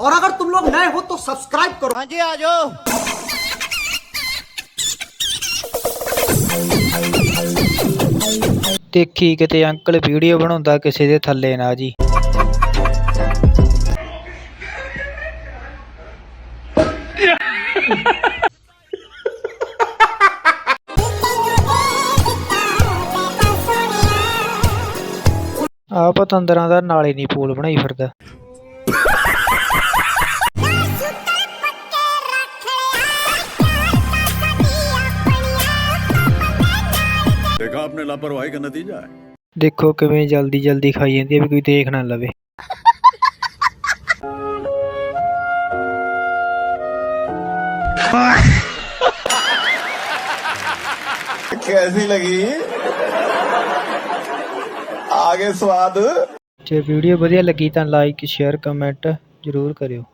और अगर तुम लोग नए हो तो सब्सक्राइब करो हाँ जी आ जाओ ਦੇਖੀ ਕਿਤੇ ਅੰਕਲ ਵੀਡੀਓ ਬਣਾਉਂਦਾ ਕਿਸੇ ਦੇ ਥੱਲੇ ਨਾ ਜੀ ਆ ਪਤੰਦਰਾਂ ਦਾ ਨਾਲੇ ਨਹੀਂ ਪੂਲ ਬਣਾਈ ਫਿਰਦਾ आपने लापरवाही का नतीजा है ਦੇਖੋ ਕਿਵੇਂ ਜਲਦੀ ਜਲਦੀ ਖਾਈ ਜਾਂਦੀ ਹੈ ਵੀ ਕੋਈ ਦੇਖ ਨਾ ਲਵੇ कैसी लगी आगे स्वाद ਜੇ ਵੀਡੀਓ ਵਧੀਆ ਲੱਗੀ ਤਾਂ ਲਾਈਕ ਸ਼ੇਅਰ ਕਮੈਂਟ ਜ਼ਰੂਰ ਕਰਿਓ